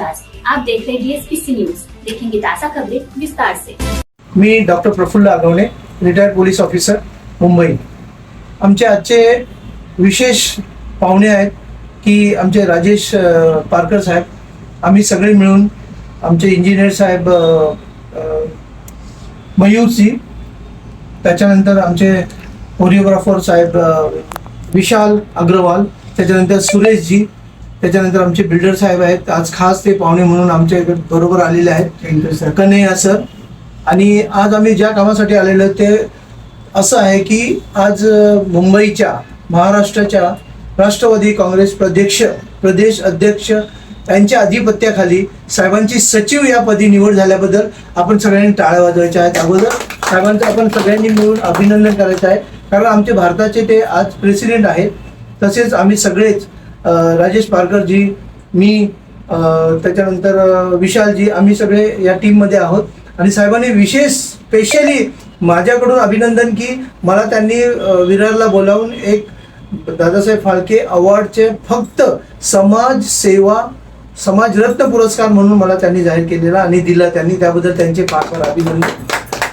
मुमताज आप देख रहे डीएसपीसी न्यूज देखेंगे ताजा खबरें विस्तार से। मी doctor Praful Agavane retired police officer Mumbai. आमचे आजचे विशेष पाहुणे आहेत की आमचे राजेश पारकर साहेब. आम्ही सगळे मिळून आमचे इंजिनियर साहेब मयूर अ, मयूरजी त्याच्यानंतर आमचे कोरिओग्राफर साहेब विशाल अग्रवाल त्याच्यानंतर सुरेशजी त्याच्यानंतर आमचे बिल्डर साहेब आहेत. आज खास ते पाहुणे म्हणून आमच्या बरोबर आलेले आहेत. कन्हैया सर. आणि आज आम्ही ज्या कामासाठी आलेलो ते असं आहे की आज मुंबईच्या महाराष्ट्राच्या राष्ट्रवादी काँग्रेस प्रदेश प्रदेश अध्यक्ष यांच्या अधिपत्याखाली साहेबांची सचिव या पदी निवड झाल्याबद्दल आपण सगळ्यांनी टाळ्या वाजवायच्या आहेत. अगोदर साहेबांचं आपण सगळ्यांनी मिळून अभिनंदन करायचं आहे. कारण आमचे भारताचे ते आज प्रेसिडेंट आहेत. तसेच आम्ही सगळेच राजेश पारकरजी मी त्याच्यानंतर विशालजी आम्ही सगळे या टीममध्ये आहोत. आणि साहेबांनी विशेष स्पेशली माझ्याकडून अभिनंदन की मला त्यांनी विरारला बोलावून एक दादासाहेब फाळके अवॉर्डचे फक्त समाज सेवा समाजरत्न पुरस्कार म्हणून मला त्यांनी जाहीर केलेला आणि दिला त्यांनी. त्याबद्दल त्यांचे फार फार अभिनंदन.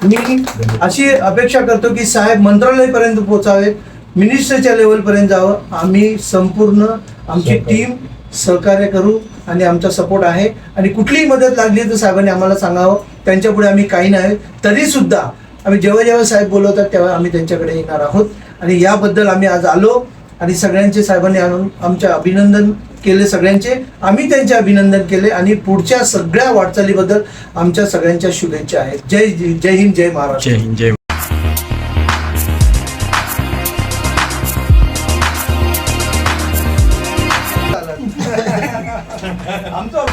मी अशी अपेक्षा करतो की साहेब मंत्रालयापर्यंत पोहोचावे मिनिस्टरच्या लेवलपर्यंत जावं. आम्ही संपूर्ण आमची टीम सहकार्य करू आणि आमचा सपोर्ट आहे. आणि कुठलीही मदत लागली तर साहेबांनी आम्हाला सांगावं. त्यांच्यापुढे आम्ही काही नाही. तरी सुद्धा आम्ही जेव्हा जेव्हा साहेब बोलवतात तेव्हा आम्ही त्यांच्याकडे येणार आहोत. आणि याबद्दल आम्ही आज आलो. आणि सगळ्यांचे साहेबांनी आणून आमचे अभिनंदन केले सगळ्यांचे. आम्ही त्यांचे अभिनंदन केले. आणि पुढच्या सगळ्या वाटचालीबद्दल आमच्या सगळ्यांच्या शुभेच्छा आहेत. जय जय हिंद जय महाराष्ट्र. जय हिंद जय आमचं